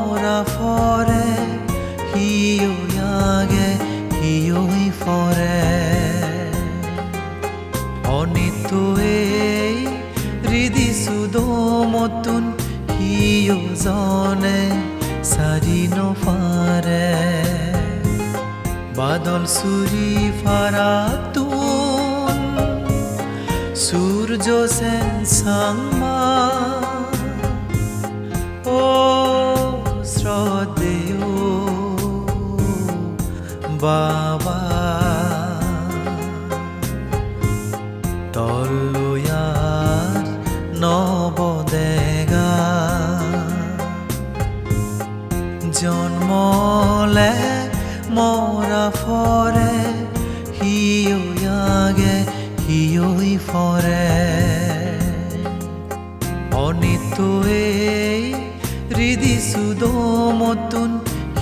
জন্মলে মৰা ফৰে হিয়াগে হিয়ই ফৰে অনিতয়ে হৃদি সুদমতুন হিয়জনে সারি নফারে বাদল সুরি ফারাতুন সূর্য সেন সাংমা ও শ্রদ্ধেয় বাবা। তল্লয়ার নবদেগা। জন্মলে মৰা ফৰে হিয়াগে হিয়ই ফৰে অনিতয়ে হৃদি সুদমতুন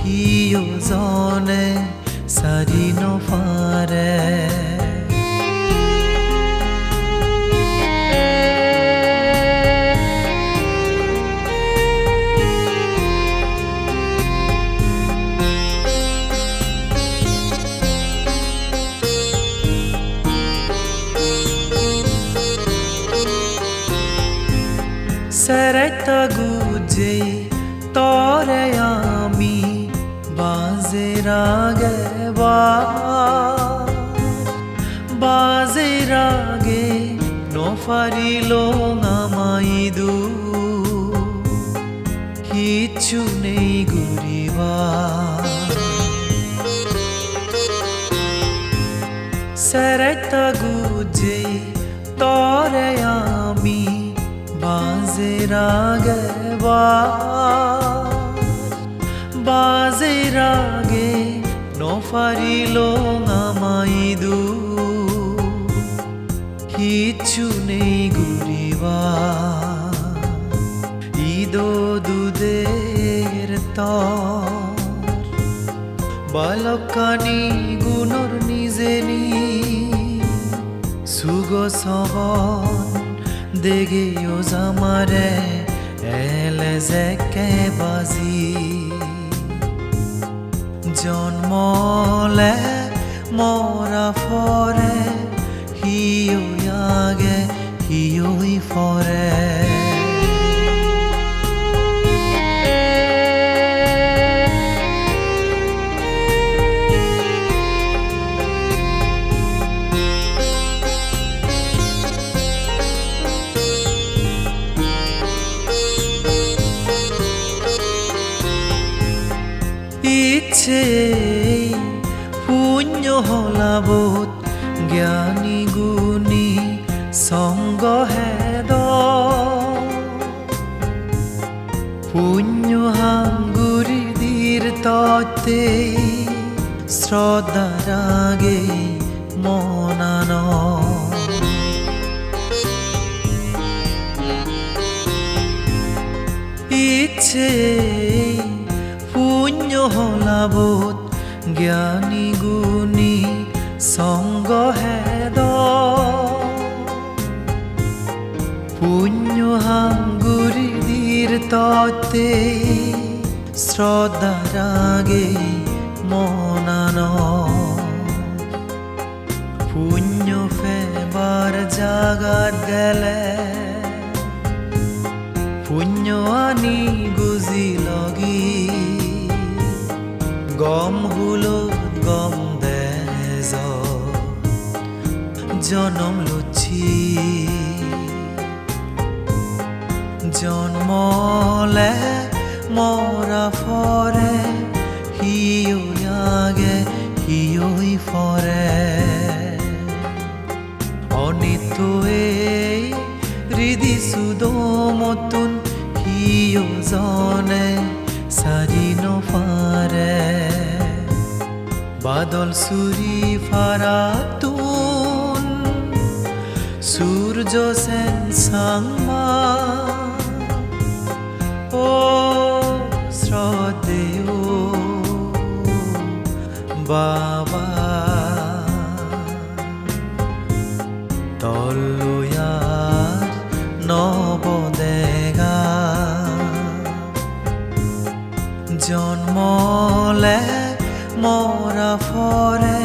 হিয়জনে সারি নফারে। সেরাইতা গুজে, তরে আমি বাজে রাগে বাজে রাগে নফারিল আমাইদু কিচ্ছু নেই ঘুরিবা সেরাইতা গুজে, তরে আমি বাজে রাগে বাজে রাগে নফারিল আমাইদু কিচ্ছু নেই ঘুরিবা। ঈদো দুধের তর। বালকানি গুণর নিজে নি সুগ সবন দেগে ও জামারে এলে জেকে বাজি জন্মলে মরা ফরে হিয়াগে হিয়ই ফরে হলাবত জ্ঞানী গুণী সঙ্গ হেদ। পুণ্য হাঙ্গুরি দীর তত্তে শ্রদ্ধারাগে মনানো। ইচ্ছে পুণ্য হলাবত জ্ঞানী গুণী সঙ্গ হেদ। পুণ্য হাঙ্গুরি দীর তত্তে শ্রদ্ধারাগে মনানো। পুণ্য ফেবার জাগাত গেলে। পুণ্য আনি গুজি লগি গম হুলো গম দেজ, জনম লুচি জন্মলে মরা ফরে হিয়াগে হিয়ই ফরে। অনিতয়ে হৃদি সুদমতুন হিয়জনে সারি নফারে। বাদল সুরি ফারাতুন সূর্য সেন সাংমা ও শ্রদ্ধেয় বাবা তল্লয়ার নবদেগা। জন্মলে মৰা ফৰে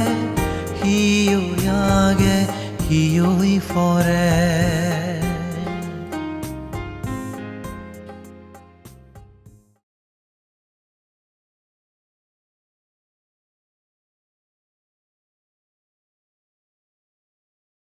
সিও ইয়াগে সিয়ৈ ফৰে